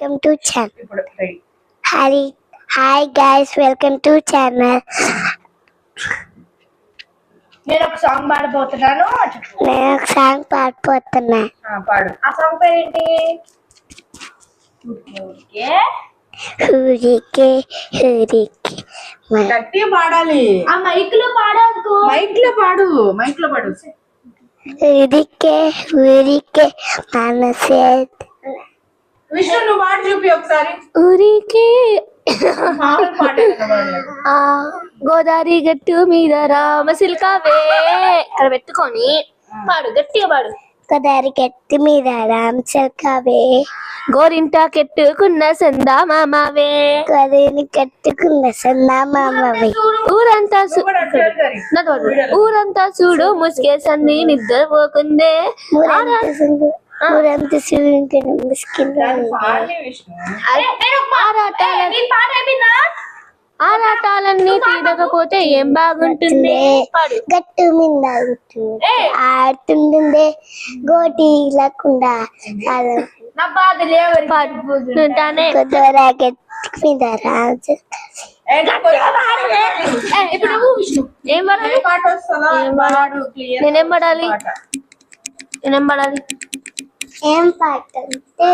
Welcome to channel ready hi guys welcome to channel నేను ఒక song పాడబోతున్నాను. నేను ఒక సాంగ్ పాడిపోతున్నా ఆ, పాడు. ఆ సాంగ్ హూరికే హూరికే పాడాలి. ఆ మైక్లో పాడకు మైక్లో పాడు. మైక్లో పాడు హూరికే హూరికే మనసే విష్ణు పాట చూపి ఒకసారి. ఊరికి గోదావరి గట్టు మీద రామసిల్కావే ఇక్కడ పెట్టుకొని పాడు గట్టిగా పాడు. గోదావరి గట్టి మీద రామసిల్కావే గోరింట కెట్టుకున్న సందా మామవే గోదావరి కట్టుకున్న సందా మామావే ఊరంతా ఊరంతా చూడు ముసుకేసంది నిద్ర పోకుందే. ఊరంతా శివునికి ఆరాటాలన్నీ తీరకపోతే ఏం బాగుంటుంది? గట్టు మీద ఆడుతుంటుండే గోటి లేకుండా నేనేం పడాలి? నేనేం పడాలి? ఏం పాట అంటే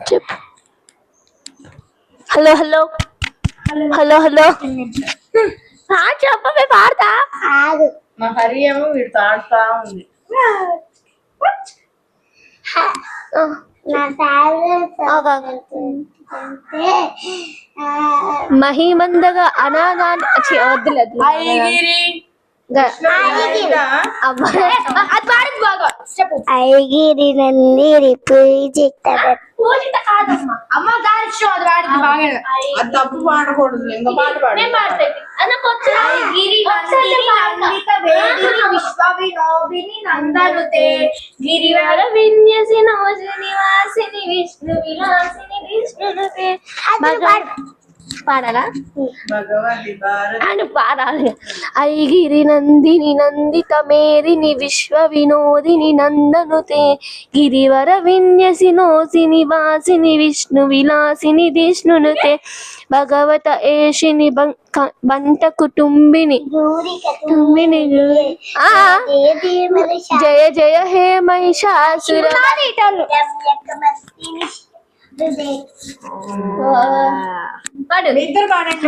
చెప్పు. Hello hello. హలో. హలో పాట చెప్పవే పాడతా కాదు మా హరి ఏమో వీడు పాడుతా ఉంది. మహిమందగా అనాగా వద్దులేదు అమ్మా ఐగిరి నందిరి పూజిత పూజిత కాదమ్మా. అమ్మ గారి షో అది వాడింది బాగా అది తప్పు పాడకూడదు ఇంకో పాట పాడు. నేను పాడతా అన్నకు వచ్చా గిరి నందిని నందిత వేదిని విశ్వ వినోదిని నందనుతే గిరివర విన్యసి నోజు నివాసిని విష్ణు విలాసిని విష్ణునుతే పాడాలా? అని పాడాలి. ఐగిరి నందిని నందిత మేదిని విశ్వ వినోదిని నందనుతే గిరివర విన్యసి నోసి నివాసిని విష్ణు విలాసిని విష్ణునుతే భగవత ఏషిని బంట కుటుంబిని. ఆ. జయ జయ హే మహిషాసుర. పాడండి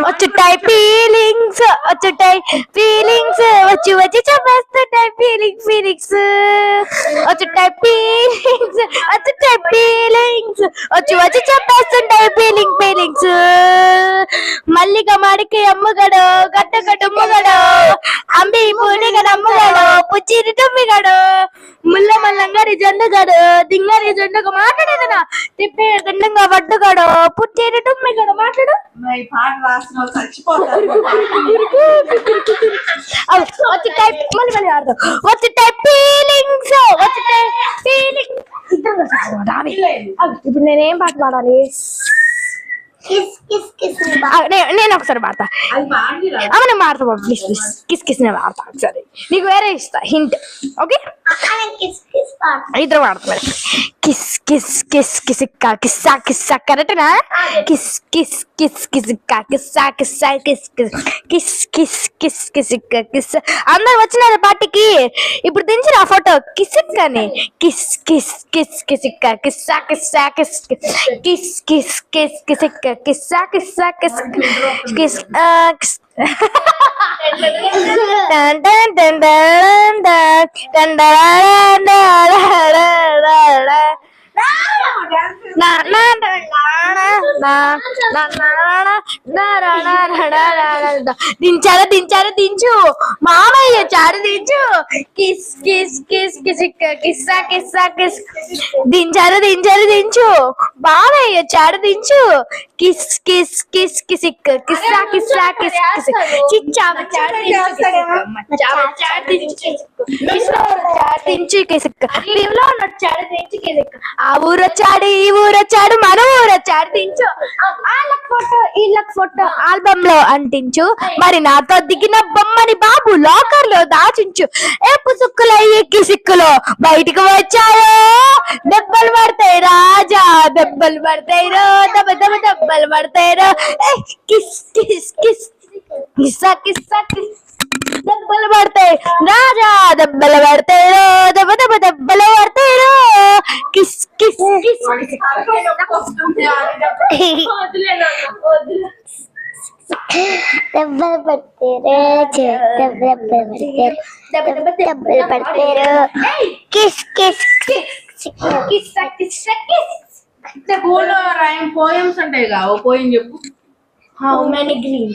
వచ్చుటాయి ఫీలింగ్స్ వచ్చుటాయి ఫీలింగ్స్ వచ్చి వచ్చి చూపిస్తుంటాయి ఫీలింగ్ ఫీలింగ్స్ వచ్చుటాయి ఫీలింగ్స్ వచ్చుటాయి ఫీలింగ్స్ వచ్చి వచ్చి చూపిస్తుంటాయి ఫీలింగ్ ఫీలింగ్స్ మల్లిక మాడికి అమ్మగడు గట్ట కట్టుమ్మగడు అంబి పూడిగడు అమ్మగడు పుచ్చిరి తుమ్మిగడు ముల్ల మల్లంగారి జొండగాడు దింగారి జొండగా మాట్లాడేదనా? తిప్పే దండంగా పడ్డగాడు పుట్టిరి తుమ్మిగడు మాట్లాడు. ఈ పాట రాసిన వాళ్ళు చచ్చిపోతారు. అవి వచ్చి టైప్ మళ్ళీ మళ్ళీ ఆడదాం. వచ్చి టైప్ ఫీలింగ్స్ వచ్చి టైప్ ఫీలింగ్ ఇప్పుడు నేనేం పాట పాడాలి? కిస్ కిస్ కిస్ ఆ, నే- నేను ఒకసారి పాడతా. మాడతా ప్లీజ్ ప్లీజ్ కిస్ కిస్ నేను పాడతా. ఒకసారి. నీకు వేరే ఇస్తా హింట్ ఓకే ఇద్దరు వాడుతున్నారు మరి కిస్ కిస్ కిస్ కిసిక్క కిస్సా కిస్సా కరెక్టేనా కిస్ కిస్ కిస్ కిసిక్క కిస్సా కిస్సా kiss kiss kiss kiss kiss కిసిక్క kiss అందరు వచ్చినారు పార్టీకి ఇప్పుడు దించిన ఆ ఫోటో కిసిక్కని కిస్ కిస్ కిస్ కిసిక్క కిస్సా కిస్సా కిస్ కిస్ కిస్ కిస్ కిసిక్క కిస్సా కిస్సా కిస్ కిస్ దించారు దించారు దించు. మామయ్య చారు దించు. కిస్ కిస్ కిస్ కిసిక్క కిస్సా కిస్సా కిస్. దించారు దించారు దించు. బావయ్య చారు దించు. కిస్ కిస్ కిస్ కిసిక్క కిస్సా కిస్సా కిస్ కిస్ చిచ్చా దించు కిస్సా చారు దించు కిసిక్క నీలో ఉన్న చారు దించు కిసిక్క ఆ ఊరొచ్చాడు ఈ ఊరొచ్చాడు మన వాళ్ళకి ఫోటో వీళ్ళకి ఫోటో ఆల్బమ్లో అంటించు. మరి నాతో దిగిన బొమ్మని బాబు లాకర్లో దాచించు ఏ పుసుక్కుల ఎక్కి సిక్కులో బయటికి వచ్చాయో? దెబ్బలు పడతాయి రాజా దెబ్బలు పడతాయి రో దెబ్బ దెబ్బ దెబ్బలు పడతాయి రో. ఏ, కిస్ కిస్ కిస్ కిస్సా కిస్సా కిస్. దెబ్బలు పడతాయి రాజా దెబ్బలు పడతాయి రో దెబ్బ దెబ్బ దెబ్బలు పడతాయి రో. Kiss kiss kiss. దెబ్బలు పడతారు దెబ్బలు దెబ్బలు పడతారు కిస్ కిస్ కిస్ స్కూల్లో రైమ్ పోయమ్స్ ఉంటాయి కా ఓ పోయం చెప్పు హౌ మెనీ గ్రీన్